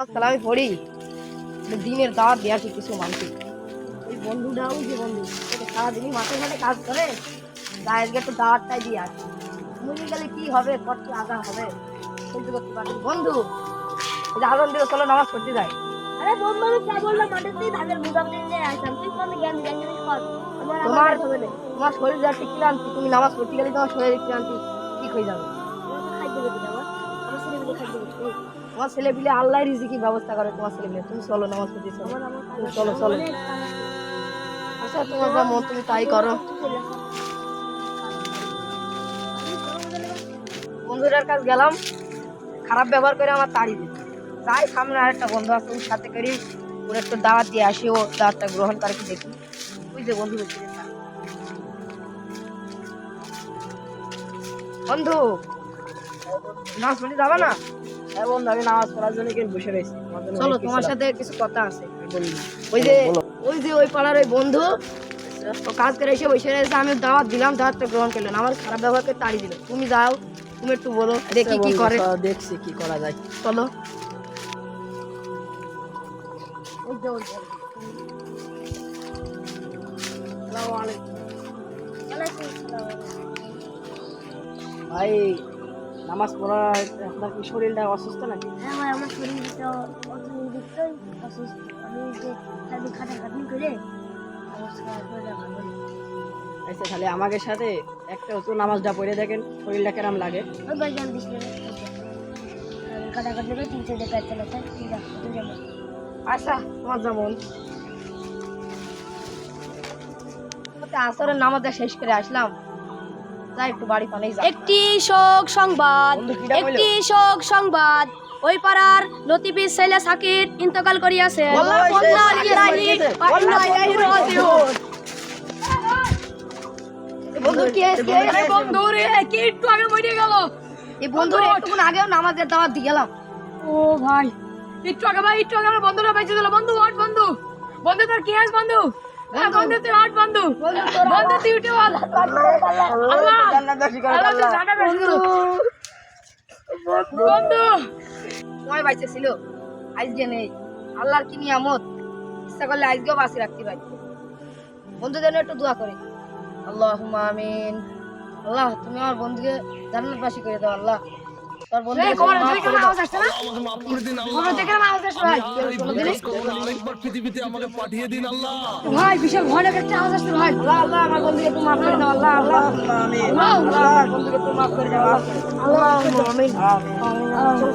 আমি পড়ি দিনের দাওয়াত কিছু মানুষ ওই বন্ধুটাও যে বন্ধু সারাদিনই মাঠে ঘাটে কাজ করে গায়ের একটু দাওয়াতটাই দিয়ে আসি। মরে গেলে কি হবে কত আগা হবে সহ্য করতে পারি বন্ধু আগুন দিয়ে চলো নামাজ পড়তে যায় আরে বন্ধু আমি বললাম? মাঠে তুই ধানের নিয়ে আসলাম। তুই কোন জ্ঞান জ্ঞান জিনিস কর। তোমার তোমার শরীর যা ঠিক ক্লান্তি তুমি নামাজ পড়তে গেলে তোমার শরীরের ক্লান্তি ঠিক হয়ে যাবে। খাদ্য তোমার ছেলে পিলে আল্লাহ রিজিকি ব্যবস্থা করে। তোমার ছেলে পিলে তুমি চলো, নামাজ পড়তে চলো। চলো চলো। আচ্ছা তোমার যা মন, তুমি তাই করো। বন্ধুটার কাছে গেলাম, খারাপ ব্যবহার করে আমার তাড়ি দিল। তাই সামনে আরেকটা বন্ধু আছে, ওর সাথে করি। ওর একটু দাওয়াত দিয়ে আসি, ও দাওয়াতটা গ্রহণ করে কি দেখি। ওই যে বন্ধু বন্ধু পড়তে যাবে না? হ্যাঁ বন্ধু আমি নামাজ পড়ার জন্য এখানে বসে রয়েছি। চলো তোমার সাথে কিছু কথা আছে। ওই যে ওই যে ওই পাড়ার ওই বন্ধু কাজ করে এসে বসে রয়েছে আমি দাওয়াত দিলাম দাওয়াতটা গ্রহণ করলেন আমার খারাপ ব্যবহারকে তাড়ি দিল। তুমি যাও তুমি একটু বলো দেখি আচ্ছা কি করে। দেখছি কি করা যায়। চলো। ভাই নামাজ পড়া আপনার কি শরীরটা অসুস্থ নাকি? হ্যাঁ আমার শরীরটা অতিরিক্তই অসুস্থ। আমি যে সারাদিন খাটাখাটনি করে আমার শরীরটা ভালো নেই আচ্ছা তাহলে আমাকে সাথে একটা তো নামাজটা পড়ে দেখেন শরীরটা কেরাম লাগে? আচ্ছা তোমার যেমন। আসরের নামাজটা শেষ করে আসলাম। একটু শোক সংবাদ বন্ধু? একটি শোক সংবাদ। ওই পাড়ার লতিফিস ছেলে সাকির ইন্তকাল করিয়াছে। বন্ধু কি? এই বন্ধু রে কি একটু আগে মরে গেল। এই বন্ধুর একটুক্ষণ আগেও নামাজের দাওয়াত দিয়ে গেলাম। ও ভাই একটু আগে ভাই একটু আগে আমার বন্ধুরা বেঁচে দিল। বন্ধু ওয়াট বন্ধু। বন্ধু তোর কি আছে বন্ধু? বন্ধু। তুই আট বন্ধু। বন্ধু তুই উঠে বল আল্লাহ বাসী বন্ধু আজকে নেই। আল্লাহর কি নিয়ামত? ইচ্ছা করলে আজকেও বাঁচি রাখতে পারি। বন্ধুদের একটু দোয়া করি। আল্লাহ আমিন। আল্লাহ, তুমি আমার বন্ধুকে জান্নাতবাসী করে দাও, আল্লাহ। তোর বন্ধু আরেকবার পৃথিবীতে আমাকে পাঠিয়ে দিন আল্লাহ ভাই বিশাল ভয়ানক একটা আওয়াজ আসছে ভাই আল্লাহ আল্লাহ আমার বন্ধুকে একটু মাফ করে দাও আল্লাহ আল্লাহ আমিন। আল্লাহ আল্লাহ আমার বন্ধুকে একটু মাফ করে দাও আল্লাহ আল্লাহ আমিন আমিন